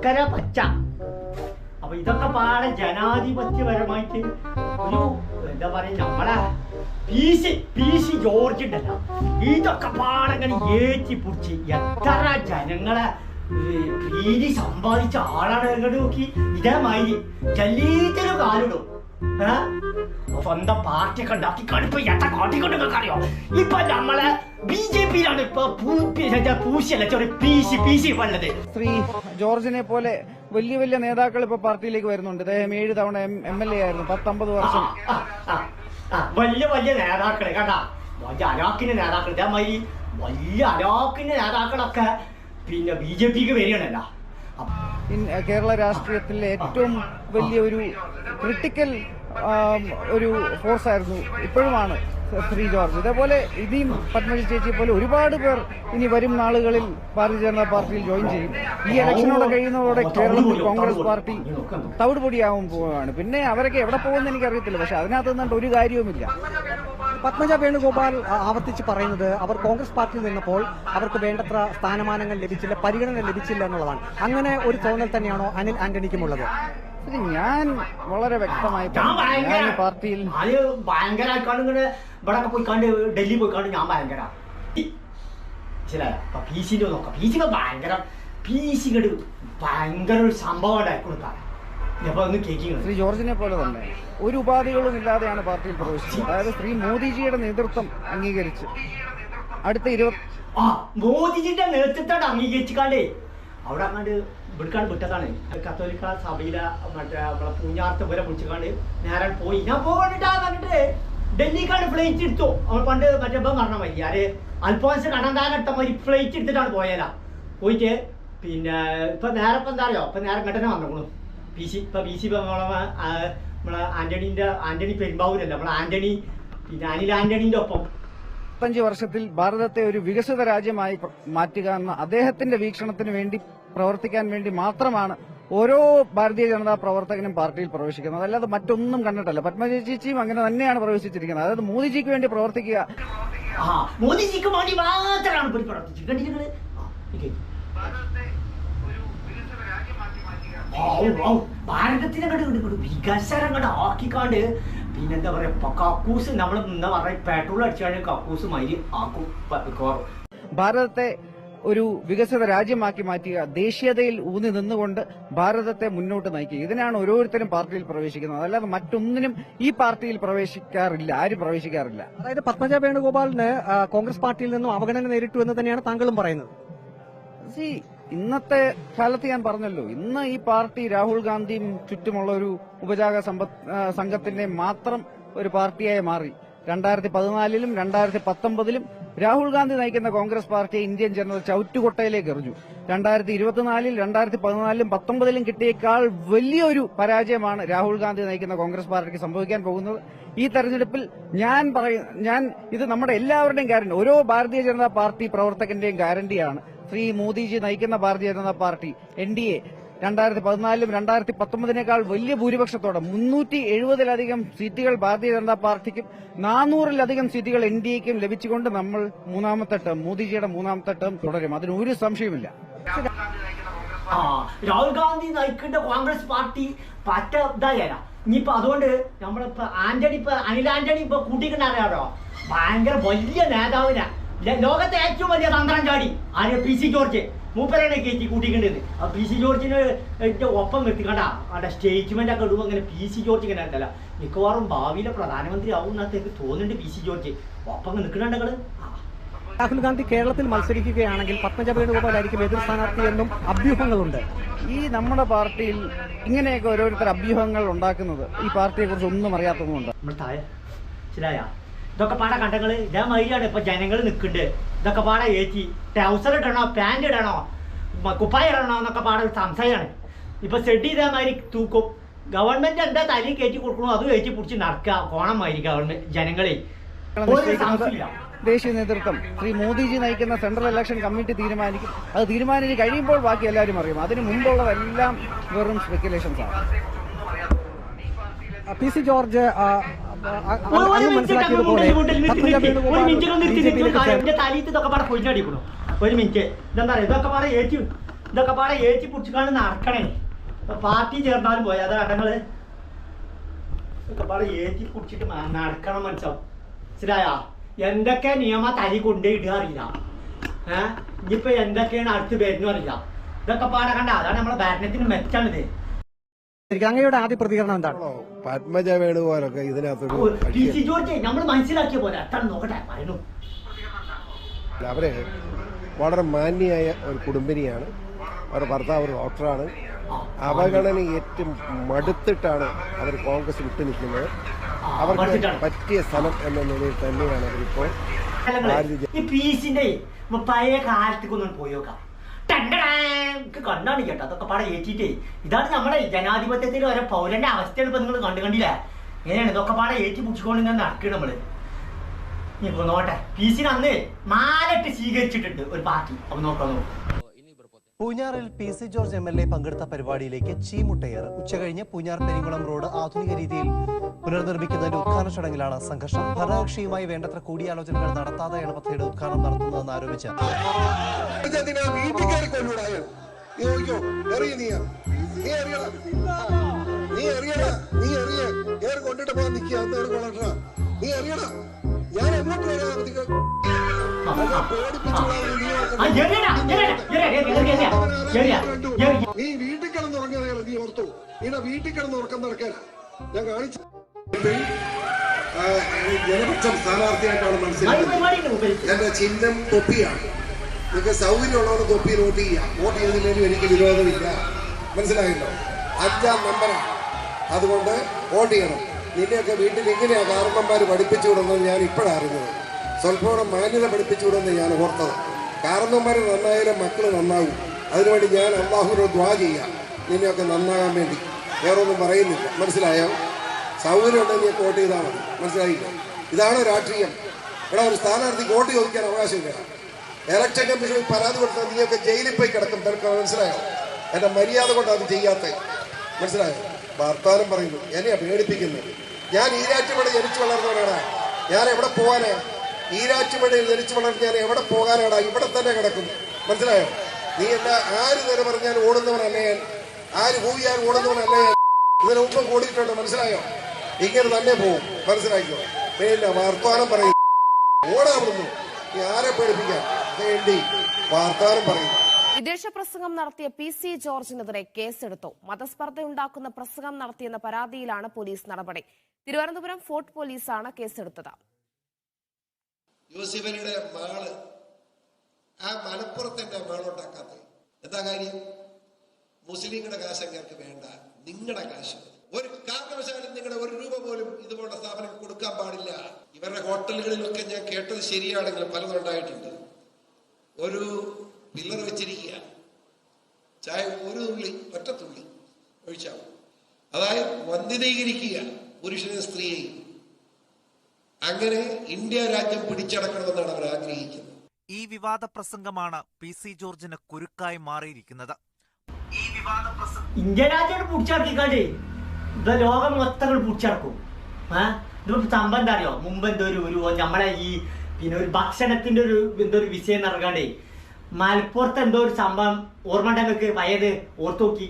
ശർക്കര പച്ച. അപ്പൊ ഇതൊക്കെ പാടെ ജനാധിപത്യപരമായിട്ട് ഒരു എന്താ പറയാ നമ്മളെ P C P C George ഉണ്ടല്ലോ. ഇതൊക്കെ പാടങ്ങനെ ഏറ്റി പിടിച്ച് എത്ര ജനങ്ങളെ പ്രീതി സമ്പാദിച്ച ആളാണ് ഇങ്ങോട്ട് നോക്കി. ഇതേമാതിരി ജല്ലീത്തിനും കാലിടും? സ്വന്തം പാർട്ടിയൊക്കെ ഉണ്ടാക്കി കടുപ്പ് എത്ര കാട്ടിക്കൊണ്ടൊക്കെ അറിയോ ഇപ്പൊ നമ്മളെ ബി ജെ പിയിലാണ് ഇപ്പൊ പൂശിയല്ല? ചെറിയ പീശി പീശി പി സി ഉള്ളത് ശ്രീ ജോർജിനെ പോലെ വലിയ വലിയ നേതാക്കൾ ഇപ്പൊ പാർട്ടിയിലേക്ക് വരുന്നുണ്ട്. അദ്ദേഹം ഏഴ് തവണ എം എൽ എ ആയിരുന്നു. പത്തൊമ്പത് വർഷം. വലിയ വലിയ നേതാക്കൾ കണ്ട? വലിയ അരാക്കിന്റെ നേതാക്കൾ ഇതേമാതിരി വലിയ അരാക്കിന്റെ നേതാക്കളൊക്കെ പിന്നെ ബി ജെ പിക്ക് വരികയാണല്ലോ. കേരള രാഷ്ട്രീയത്തിലെ ഏറ്റവും വലിയ ഒരു ക്രിട്ടിക്കൽ ഒരു ഫോഴ്സ് ആയിരുന്നു ഇപ്പോഴുമാണ് ശ്രീ ജോർജ്. ഇതേപോലെ ഇനിയും പത്മജി ചേച്ചിയെ പോലെ ഒരുപാട് പേർ ഇനി വരും നാളുകളിൽ ഭാരതീയ ജനതാ പാർട്ടിയിൽ ജോയിൻ ചെയ്യും. ഈ ഇലക്ഷനോടെ കഴിയുന്നതോടെ കേരളത്തിൽ കോൺഗ്രസ് പാർട്ടി തവിടുപൊടിയാവും പോവുകയാണ്. പിന്നെ അവരൊക്കെ എവിടെ പോകുമെന്ന് എനിക്കറിയത്തില്ല. പക്ഷെ അതിനകത്ത് ഒരു കാര്യവുമില്ല. പത്മജ വേണുഗോപാൽ ആവർത്തിച്ച് പറയുന്നത് അവർ കോൺഗ്രസ് പാർട്ടിയിൽ നിന്നപ്പോൾ അവർക്ക് വേണ്ടത്ര സ്ഥാനമാനങ്ങൾ ലഭിച്ചില്ല പരിഗണന ലഭിച്ചില്ല എന്നുള്ളതാണ്. അങ്ങനെ ഒരു തോന്നൽ തന്നെയാണോ അനിൽ ആന്റണിക്കുമുള്ളത് ഇത് ഞാൻ വളരെ വ്യക്തമായി ഞാൻ. ഭയങ്കര പാർട്ടിയിൽ ഇവിടെ പോയിക്കാണ്ട് ഡൽഹി പോയിക്കാണ്ട് ഞാൻ ഭയങ്കര മനസ്സിലായ പി സിന്റെ നോക്കാം. പി സിക്ക് ഭയങ്കര പി സി ഭയങ്കര ഒരു സംഭവം ഉണ്ടായി ശ്രീ ജോർജിനെ പോലെ തന്നെ ഒരു ഉപാധികളും ഇല്ലാതെയാണ് പാർട്ടിയിൽ പ്രവേശിച്ചത്. അതായത് ശ്രീ മോദിജിയുടെ നേതൃത്വം അംഗീകരിച്ച് അടുത്ത ഇരുപത്തി ആ മോദിജിന്റെ അംഗീകരിച്ചിക്കാണ്ടേ അവിടെ അങ്ങാണ്ട് വിടുക്കാണ് വിട്ടതാണ്. കത്തോലിക്ക സഭയിലെ മറ്റേ നമ്മളെ പൂഞ്ഞാർത്ത് വരെ വിളിച്ചിക്കാണ്ട് നേരെ പോയി. ഞാൻ പോകണ്ടിട്ടാ പറഞ്ഞിട്ട് ഡൽഹിക്കാണ്ട് ഫ്ലൈറ്റ് എടുത്തു. അവൾ പണ്ട് മറ്റേ ഇപ്പം പറഞ്ഞ മതി ആര് അൽഫോൻസ് കണ്ണന്താനട്ട മതി ഫ്ലൈറ്റ് എടുത്തിട്ടാണ് പോയാലാ. പോയിട്ട് പിന്നെ ഇപ്പൊ നേരെ ഇപ്പൊ എന്താ അറിയോ? ഇപ്പൊ നേരെ ഘട്ടന വന്നു പി സി ഇപ്പൊ പി സി നമ്മളെ നമ്മളെ ആന്റണീന്റെ ആന്റണി പെരുമ്പാവൂരല്ല നമ്മളെ ആന്റണി പിന്നെ അനിൽ ആന്റണിന്റെ ഒപ്പം. അഞ്ച് വർഷത്തിൽ ഭാരതത്തെ ഒരു വികസിത രാജ്യമായി മാറ്റുക എന്ന അദ്ദേഹത്തിന്റെ വീക്ഷണത്തിന് വേണ്ടി പ്രവർത്തിക്കാൻ വേണ്ടി മാത്രമാണ് ഓരോ ഭാരതീയ ജനതാ പ്രവർത്തകനും പാർട്ടിയിൽ പ്രവേശിക്കുന്നത്. അല്ലാതെ മറ്റൊന്നും കണ്ടിട്ടല്ല. പത്മജ ചേച്ചിയും അങ്ങനെ തന്നെയാണ് പ്രവേശിച്ചിരിക്കുന്നത്. അതായത് മോദിജിക്ക് വേണ്ടി പ്രവർത്തിക്കുക. മോദിജിക്ക് വേണ്ടി മാത്രമാണ് പ്രവർത്തിച്ചത്. ഭാരതത്തിനെ കണ്ട് വികസനം കണ്ട് ആക്കിക്കാണ്ട് പിന്നെന്താ പറയാ കക്കൂസ് നമ്മൾ എന്താ പറയാ പെട്രോൾ അടിച്ചാണ് കക്കൂസ് മരി ആക്കും ഭാരതത്തെ ഒരു വികസിത രാജ്യമാക്കി മാറ്റുക ദേശീയതയിൽ ഊന്നി നിന്നുകൊണ്ട് ഭാരതത്തെ മുന്നോട്ട് നയിക്കുക. ഇതിനാണ് ഓരോരുത്തരും പാർട്ടിയിൽ പ്രവേശിക്കുന്നത്. അല്ലാതെ മറ്റൊന്നിനും ഈ പാർട്ടിയിൽ പ്രവേശിക്കാറില്ല ആരും പ്രവേശിക്കാറില്ല. അതായത് പത്മജ വേണുഗോപാലിന് കോൺഗ്രസ് പാർട്ടിയിൽ നിന്നും അവഗണന നേരിട്ടു എന്ന് തന്നെയാണ് താങ്കളും പറയുന്നത്. ഇന്നത്തെ കാലത്ത് ഞാൻ പറഞ്ഞല്ലോ ഇന്ന് ഈ പാർട്ടി രാഹുൽ ഗാന്ധിയും ചുറ്റുമുള്ള ഒരു ഉപജാക സംഘത്തിന്റെ മാത്രം ഒരു പാർട്ടിയായി മാറി. രണ്ടായിരത്തി പതിനാലിലും രണ്ടായിരത്തി പത്തൊമ്പതിലും രാഹുൽ ഗാന്ധി നയിക്കുന്ന കോൺഗ്രസ് പാർട്ടിയെ ഇന്ത്യൻ ജനത ചവിറ്റുകൊട്ടയിലേക്ക് എറിഞ്ഞു. രണ്ടായിരത്തി ഇരുപത്തിനാലിൽ രണ്ടായിരത്തി പതിനാലിലും പത്തൊമ്പതിലും കിട്ടിയേക്കാൾ വലിയൊരു പരാജയമാണ് രാഹുൽ ഗാന്ധി നയിക്കുന്ന കോൺഗ്രസ് പാർട്ടിക്ക് സംഭവിക്കാൻ പോകുന്നത്. ഈ തെരഞ്ഞെടുപ്പിൽ ഞാൻ പറയ ഞാൻ ഇത് നമ്മുടെ എല്ലാവരുടെയും ഗ്യാരണ്ടി ഓരോ ഭാരതീയ ജനതാ പാർട്ടി പ്രവർത്തകന്റെയും ഗ്യാരണ്ടിയാണ് ശ്രീ മോദിജി നയിക്കുന്ന Bharatiya Janata party N D A രണ്ടായിരത്തി പതിനാലിലും രണ്ടായിരത്തി പത്തൊമ്പതിനേക്കാൾ വലിയ ഭൂരിപക്ഷത്തോടെ മുന്നൂറ്റി എഴുപതിലധികം സീറ്റുകൾ ഭാരതീയ ജനതാ പാർട്ടിക്കും നാനൂറിലധികം സീറ്റുകൾ എൻ ഡി എക്കും ലഭിച്ചുകൊണ്ട് നമ്മൾ മൂന്നാമത്തെ ടേം മോദിജിയുടെ മൂന്നാമത്തെ ടേം തുടരും. അതിന് ഒരു സംശയമില്ല രാഹുൽ ഗാന്ധി നയിക്കേണ്ട കോൺഗ്രസ് പാർട്ടി പറ്റ ഇതായാല ഇനിയിപ്പൊ അതുകൊണ്ട് നമ്മളിപ്പോ ആന്റണി ഇപ്പൊ അനിൽ ആന്റണി ഇപ്പൊ കൂട്ടിക്കുന്ന അറിയാടോ ഭയങ്കര വലിയ നേതാവിനാ. ലോകത്തെ ഏറ്റവും വലിയ തന്ത്രം ചാടി. ആര്? പി സി ജോർജ്. മൂപ്പരാണ് കയറ്റി കൂട്ടിക്കേണ്ടത്. ആ പി സി ജോർജിന് ഒപ്പം നിർത്തിക്കണ്ട അവിടെ സ്റ്റേറ്റ്മെന്റ് ഒക്കെ ഇടുമ്പോൾ അങ്ങനെ പി സി ജോർജ് ഇങ്ങനെ ഉണ്ടല്ല. മിക്കവാറും ഭാവിയിലെ പ്രധാനമന്ത്രി ആവും എന്നൊക്കെ എനിക്ക് തോന്നുന്നുണ്ട് പി സി ജോർജ്. ഒപ്പം നിൽക്കണുണ്ടെങ്കിൽ രാഹുൽ ഗാന്ധി കേരളത്തിൽ മത്സരിക്കുകയാണെങ്കിൽ പത്മജ വേണുഗോപാൽ ആയിരിക്കും എതിർ സ്ഥാനാർത്ഥി എന്നും അഭ്യൂഹങ്ങളുണ്ട്. ഈ നമ്മുടെ പാർട്ടിയിൽ ഇങ്ങനെയൊക്കെ ഓരോരുത്തർ അഭ്യൂഹങ്ങൾ ഉണ്ടാക്കുന്നത് ഈ പാർട്ടിയെ കുറിച്ച് ഒന്നും അറിയാത്തതുകൊണ്ട്. നമ്മൾ താഴെ. ശരിയായ. ഇതൊക്കെ പാടെ കണ്ടങ്ങൾ. ഇതേമാതിരിയാണ് ഇപ്പൊ ജനങ്ങൾ നിൽക്കുന്നുണ്ട് ഇതൊക്കെ പാടെ ഏറ്റി ട്രൗസർ ഇടണോ പാന്റ് ഇടണോ കുപ്പായ ഇടണോ എന്നൊക്കെ പാടെ ഒരു സംശയമാണ് ഇപ്പൊ സെഡ് ഇതേമാതിരി തൂക്കും. ഗവൺമെന്റ് എന്താ തലി കയറ്റി കൊടുക്കണോ? അത് കയറ്റി പിടിച്ച് നടക്കുക കോണമാതിരി ഗവൺമെന്റ് ജനങ്ങളെ. ഒരു സംശയമില്ല ദേശീയ നേതൃത്വം. ശ്രീ മോദിജി നയിക്കുന്ന സെൻട്രൽ ഇലക്ഷൻ കമ്മിറ്റി തീരുമാനിക്കും. അത് തീരുമാനിച്ച് കഴിയുമ്പോൾ ബാക്കി എല്ലാവരും അറിയും. അതിന് മുമ്പുള്ളതെല്ലാം വെറും സ്പെക്കുലേഷൻസ് ആണ്. പി സി ജോർജ് ഒരു മിനിറ്റ് ഇതൊക്കെ പാടെ ഇതെന്താ ഇതൊക്കെ ഏറ്റി ഇതൊക്കെ പാടെ ഏറ്റി പിടിച്ചിക്കാണ്ട് നടക്കണേ. പാർട്ടി ചേർന്നാലും പോയി. അതാ അടങ്ങൾ ഇതൊക്കെ പാടെ ഏറ്റി പിടിച്ചിട്ട് നടക്കണം മനസ്സാവും മനസ്സിലായാ? എന്തൊക്കെ നിയമ തലി കൊണ്ടേ ഇടുക അറിയില്ല. ഏഹ് ഇനിയിപ്പോ എന്തൊക്കെയാണ് അടുത്ത് വരുന്നു അറിയില്ല. ഇതൊക്കെ പാടെ കണ്ട? അതാണ് നമ്മളെ ഭരണത്തിന് മെച്ചാണിത് അങ്ങയുടെ ആദ്യ പ്രതികരണം എന്താണ്? പത്മജ വേണുപോലൊക്കെ ഇതിനകത്ത് ജോർജ് നമ്മൾ മനസ്സിലാക്കിയ പോലെ നോക്കട്ടെ അവർ വളരെ മാന്യയായ ഒരു കുടുംബിനിയാണ്. അവരുടെ ഭർത്താവ് ഒരു ഡോക്ടറാണ്. അവഗണന ഏറ്റവും മടുത്തിട്ടാണ് അവർ കോൺഗ്രസ് വിട്ടു നിൽക്കുന്നത്. അവർക്ക് പറ്റിയ സ്ഥലം എന്ന നിലയിൽ തന്നെയാണ് അവരിപ്പോൾ ഈ പീസിന്റെ പഴയ കാലത്തേക്കൊന്നും ഒന്ന് പോയി നോക്കാം ടണ്ടടാക്ക് കണ്ടാണ് കേട്ടോ. അതൊക്കെ പാടെ ഏറ്റിട്ടേ ഇതാണ് നമ്മുടെ ജനാധിപത്യത്തിൽ ഓരോ പൗരന്റെ അവസ്ഥയാണ് ഇപ്പൊ നിങ്ങൾ കണ്ടു കണ്ടില്ലേ? എങ്ങനെയാണ്? ഇതൊക്കെ പാടെ ഏറ്റി പിടിച്ചുകൊണ്ട് ഇങ്ങനെ നടക്കുക നമ്മൾ. ഇപ്പൊ നോട്ടെ പി സി അന്ന് മാലട്ട് സ്വീകരിച്ചിട്ടുണ്ട് ഒരു പാർട്ടി. അപ്പൊ നോക്കാം നോക്കാം. പൂഞ്ഞാറിൽ P C George M L A പങ്കെടുത്ത പരിപാടിയിലേക്ക് ചീമുട്ടയേർ ഉച്ചകഴിഞ്ഞ് പൂഞ്ഞാർ പെരിങ്കുളം റോഡ് ആധുനിക രീതിയിൽ പുനർനിർമ്മിക്കുന്നതിന്റെ ഉദ്ഘാടന ചടങ്ങിലാണ് സംഘർഷം. ഭരണകക്ഷിയുമായി വേണ്ടത്ര കൂടിയാലോചനകൾ നടത്താതെയാണ് പദ്ധതിയുടെ ഉദ്ഘാടനം നടത്തുന്നതെന്ന് ആരോപിച്ച്. ഞാൻ എങ്ങോട്ട് വരാം. നീ വീട്ടിൽ കിടന്നുറങ്ങിയതാണ് നീ ഓർത്തു. നീടെ വീട്ടിൽ കിടന്ന് ഉറക്കം നടക്കാൻ ഞാൻ കാണിച്ചു ജനപക്ഷം സ്ഥാനാർത്ഥിയായിട്ടാണ് മനസ്സിലാക്കുന്നത്. എന്റെ ചിഹ്നം തൊപ്പിയാണ്. നിങ്ങൾക്ക് സൗകര്യമുള്ളവർ തൊപ്പി വോട്ട് ചെയ്യാം വോട്ട് ചെയ്യുന്നതിലും എനിക്ക് വിരോധമില്ല. മനസ്സിലായല്ലോ? അഞ്ചാം നമ്പറാണ് അതുകൊണ്ട് വോട്ട് ചെയ്യണം. നിന്നെയൊക്കെ വീട്ടിൽ എങ്ങനെയാ കാരണന്മാർ പഠിപ്പിച്ചു വിടുന്നത് ഞാൻ ഇപ്പോഴാണ് അറിഞ്ഞത്. സ്വല്പം മാന്യത പഠിപ്പിച്ചു വിടുന്നത് ഞാൻ ഓർത്തത്. കാരണന്മാർ നന്നായാലും മക്കൾ നന്നാവും. അതിനുവേണ്ടി ഞാൻ അള്ളാഹുവിനോട് ദ്വാ ചെയ്യാം നിന്നെയൊക്കെ നന്നാകാൻ വേണ്ടി. വേറൊന്നും പറയുന്നില്ല. മനസ്സിലായോ? സൗകര്യം ഉണ്ടെങ്കിൽ വോട്ട് ചെയ്താൽ മതി. മനസ്സിലായില്ല? ഇതാണ് രാഷ്ട്രീയം. ഇവിടെ ഒരു സ്ഥാനാർത്ഥിക്ക് വോട്ട് ചോദിക്കാൻ അവകാശമില്ല. ഇലക്ഷൻ കമ്മീഷൻ പരാതി കൊടുത്താൽ നീയൊക്കെ ജയിലിൽ പോയി കിടക്കും. നിനക്ക് മനസ്സിലായോ? എന്റെ മര്യാദ കൊണ്ട് അത് ചെയ്യാത്ത. മനസ്സിലായോ? വർത്താനം പറയുന്നു. എന്നെയാ പേടിപ്പിക്കുന്നത്. ഞാൻ ഈരാറ്റുപേട ജനിച്ചു വളർന്നവനാടാ. ഞാൻ എവിടെ പോകാനാ ഈരാറ്റുപേടയിൽ ജനിച്ചു വളർന്ന് ഞാൻ എവിടെ പോകാനാടാ? ഇവിടെ തന്നെ കിടക്കും. മനസ്സിലായോ? നീ എന്നെ ആര് നേരെ പറഞ്ഞാൽ ഓടുന്നവനല്ല ഞാൻ? ആര് ഭൂവിയാൽ ഓടുന്നവനല്ല ഞാൻ? ഇതിനു കൂടിയിട്ടുണ്ട്. മനസ്സിലായോ? ഇങ്ങനെ തന്നെ പോവും. മനസ്സിലാക്കിയോ പിന്നെ വർത്തമാനം പറയും. ഓടാവുന്നു. ആരെ പേടിപ്പിക്കാൻ? വേണ്ടി വർത്തമാനം പറയും. വിദേശ പ്രസംഗം നടത്തിയ പി സി ജോർജിനെതിരെ കേസെടുത്തു. മതസ്പർദ്ധയുണ്ടാക്കുന്ന പ്രസംഗം നടത്തിയെന്ന പരാതിയിലാണ് പോലീസ് നടപടി. തിരുവനന്തപുരം ഫോർട്ട് പോലീസാണ് കേസെടുത്തത്. യൂസിഫലിയുടെ മകൾ ആ മലപ്പുറത്തിന്റെ മകളുണ്ടാക്കാത്ത എന്താ കാര്യം? മുസ്ലിങ്ങളുടെ കാശ് അങ്ങേർക്ക് വേണ്ട. നിങ്ങളുടെ കാശ്. ഒരു കാരണവശാലും നിങ്ങളുടെ ഒരു രൂപ പോലും ഇതുപോലുള്ള സ്ഥാപനം കൊടുക്കാൻ പാടില്ല. ഇവരുടെ ഹോട്ടലുകളിലൊക്കെ ഞാൻ കേട്ടത് ശരിയാണെങ്കിൽ പലതും ഉണ്ടായിട്ടുണ്ട്. ഒരു പില്ലർ വെച്ചിരിക്കുക. ചായ ഒരു തുള്ളി ഒറ്റ തുള്ളി ഒഴിച്ചാവും. അതായത് വന്ധ്യതീകരിക്കുക പുരുഷനെയും സ്ത്രീയെയും. അങ്ങനെ ഇന്ത്യ രാജ്യം പിടിച്ചടക്കണമെന്നാണ് അവർ ആഗ്രഹിക്കുന്നത്. ഈ വിവാദ പ്രസംഗമാണ് പി സി ജോർജിന് കുരുക്കായി മാറിയിരിക്കുന്നത്. ഈ വിവാദ പ്രസംഗം ഇന്ത്യ രാജ്യം പിടിച്ചിറക്കിക്കാണ്ട് ഇത് ലോകം മൊത്തങ്ങൾ പിടിച്ചിറക്കും ഏഹ് ഇതിപ്പോ സംഭവം എന്താ അറിയോ മുമ്പ് എന്തോ ഒരു ഒരു നമ്മളെ ഈ പിന്നെ ഒരു ഭക്ഷണത്തിന്റെ ഒരു എന്തോ ഒരു വിഷയം നടക്കാണ്ടേ മലപ്പുറത്ത് എന്തോ ഒരു സംഭവം ഓർമ്മ ഉണ്ടെങ്കിൽ പയ്യത് ഓർത്ത് നോക്കി.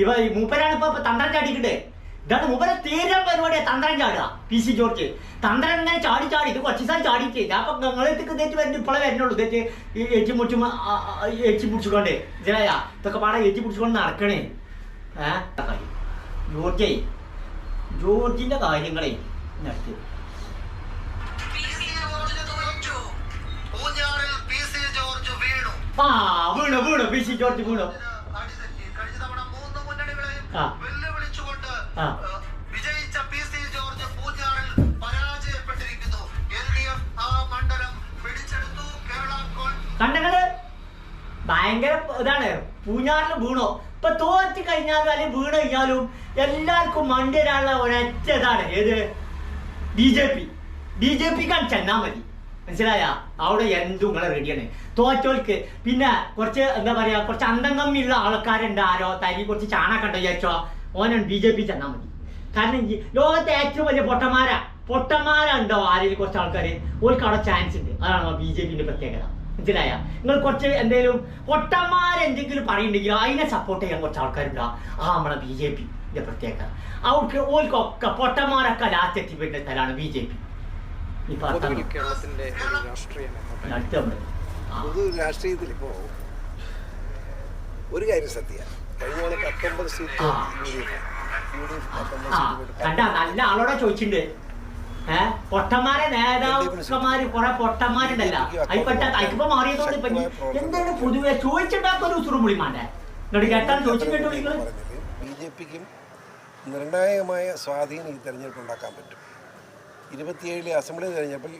ഇവ മൂപ്പരാണ് ഇപ്പൊ തന്ത്രം ചാടിക്കട്ടെ ഇതാണ് മൂപ്പരെ തീരാൻ പരിപാടിയാ. തന്ത്രം ചാടുക. പി. സി. ജോർജ്. തന്ത്രം ഇങ്ങനെ ചാടി ചാടി. ഇത് കുറച്ച് ദിവസം ചാടിയിട്ട്. ഞാൻ അപ്പൊ നിങ്ങളെത്തേക്ക് തേച്ച് വരുന്നു ഇപ്പോഴേ വരുന്നുള്ളൂ. തേച്ച് ഏച്ചി മുച്ചും ഏച്ചി പിടിച്ചുകൊണ്ടേ ഇതിലായ ഇതൊക്കെ പാടെ ഏച്ചി പിടിച്ചുകൊണ്ട് നടക്കണേ. ഏഹ് ജോർജേ ജോർജിന്റെ കാര്യങ്ങളെ നടത്തി. ആ വീണു വീണു. പി സി ജോർജ് വീണു. ആ. കണ്ടങ്ങൾ ഭയങ്കര ഇതാണ്. പൂഞ്ഞാറിൽ വീണോ. ഇപ്പൊ തോറ്റ് കഴിഞ്ഞാലും അല്ലെങ്കിൽ വീണ് കഴിഞ്ഞാലും എല്ലാവർക്കും മണ്ടിരാനുള്ള ഒരൊറ്റ ഇതാണ്. ഏത്? B J P B J P കാണിച്ച എന്നാ മതി. മനസ്സിലായ? അവിടെ എന്തും നിങ്ങളെ റെഡിയാണ് തോറ്റോൽക്ക് പിന്നെ കുറച്ച് എന്താ പറയാ കുറച്ച് അന്തം കമ്മിയുള്ള ആൾക്കാരുണ്ട് ആരോ തരി കുറച്ച് ചാണകണ്ട വിചാരിച്ചോ? ഓനാണ് ബി ജെ പി ചെന്നാൽ മതി. കാരണം ലോകത്തെ ഏറ്റവും വലിയ പൊട്ടന്മാരാ. പൊട്ടന്മാരുണ്ടോ ആരെങ്കിലും കുറച്ച് ആൾക്കാർ ഓർക്ക് അവിടെ ചാൻസ് ഉണ്ട്. അതാണ് ബി ജെ പിന്റെ പ്രത്യേകത. മനസ്സിലായ നിങ്ങൾ കുറച്ച് എന്തെങ്കിലും പൊട്ടന്മാരെന്തെങ്കിലും പറയുന്നുണ്ടെങ്കിൽ അതിനെ സപ്പോർട്ട് ചെയ്യാൻ കുറച്ച് ആൾക്കാരുണ്ടാ. ആ നമ്മളെ ബി ജെ പി ഇതിന്റെ പ്രത്യേകത. അവർക്ക് ഓൽക്കൊക്കെ പൊട്ടന്മാരൊക്കെ ലാസ്റ്റ് എത്തിപ്പെട്ട സ്ഥലമാണ് ബി ജെ പി. രാഷ്ട്രീയത്തിൽ ഇപ്പോ ഒരു കാര്യം സത്യ കഴിഞ്ഞ പത്തൊമ്പത് സീറ്റ്. കണ്ട നല്ല ആളോടെ ചോദിച്ചിട്ടുണ്ട്. പൊട്ടന്മാരെ നേതാക്കന്മാര് കുറെ പൊട്ടന്മാരുണ്ടല്ലോ. അതിൽപ്പെട്ട അതിപ്പോ മാറിയതുകൊണ്ട് ഇപ്പൊ എന്താണ് പൊതുവെ? ചോദിച്ചിട്ടാത്തൊരു ഉസുറുമുളിമാന്റെ എന്നോട് കേട്ടാൽ ചോദിച്ചു കേട്ടു നിങ്ങൾ? ബി ജെ പിക്കും നിർണായകമായ സ്വാധീനം ഈ തെരഞ്ഞെടുപ്പ് ഉണ്ടാക്കാൻ പറ്റും. ഇരുപത്തിയേഴിലെ അസംബ്ലി തെരഞ്ഞെടുപ്പിൽ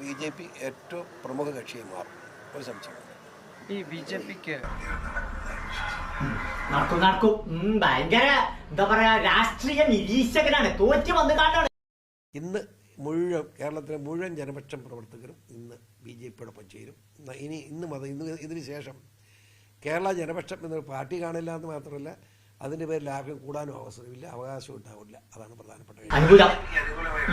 ബി ജെ പി ഏറ്റവും പ്രമുഖ കക്ഷിയായി മാറും. ഒരു സംശയം ഈ ബി ജെ പിക്ക് നടക്കും നടക്കും. ഭയങ്കര എന്താ പറയാ രാഷ്ട്രീയ നിരീക്ഷകനാണ്. തോറ്റ് വന്ന് കാണാണ് ഇന്ന് മുഴുവൻ കേരളത്തിലെ മുഴുവൻ ജനപക്ഷം പ്രവർത്തകരും ഇന്ന് ബി ജെ പിയോടൊപ്പം ചേരും. ഇനി ഇന്ന് മത ഇന്ന് ഇതിന് ശേഷം കേരള ജനപക്ഷം എന്നൊരു പാർട്ടി കാണില്ല എന്ന് മാത്രമല്ല അതിന്റെ പേരിൽ ആർക്കും കൂടാനും അവസരമില്ല അവകാശം ഉണ്ടാവില്ല. അതാണ് പ്രധാനപ്പെട്ട അനുകൂലം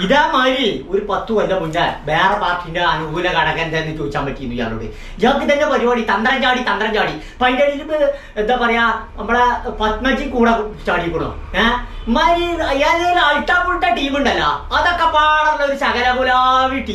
ഇതേമാതിരി ഒരു പത്ത് കൊല്ലം മുന്നേ വേറെ പാർട്ടിന്റെ അനുകൂല ഘടകം എന്താന്ന് ചോദിച്ചാൽ പറ്റിയിരുന്നു ഇയാളോട്. ഇയാൾക്ക് തന്നെ പരിപാടി? തന്ത്രം ചാടി തന്ത്രം ചാടി. ഇപ്പൊ എന്താ പറയാ നമ്മളെ പത്മജി കൂടെ ചാടിക്കണോ ഏഹ് അയാൾ അൾട്ടാ പുൾട്ട ടീം അതൊക്കെ പാടുള്ള ഒരു ശകലപുലാവി ടീം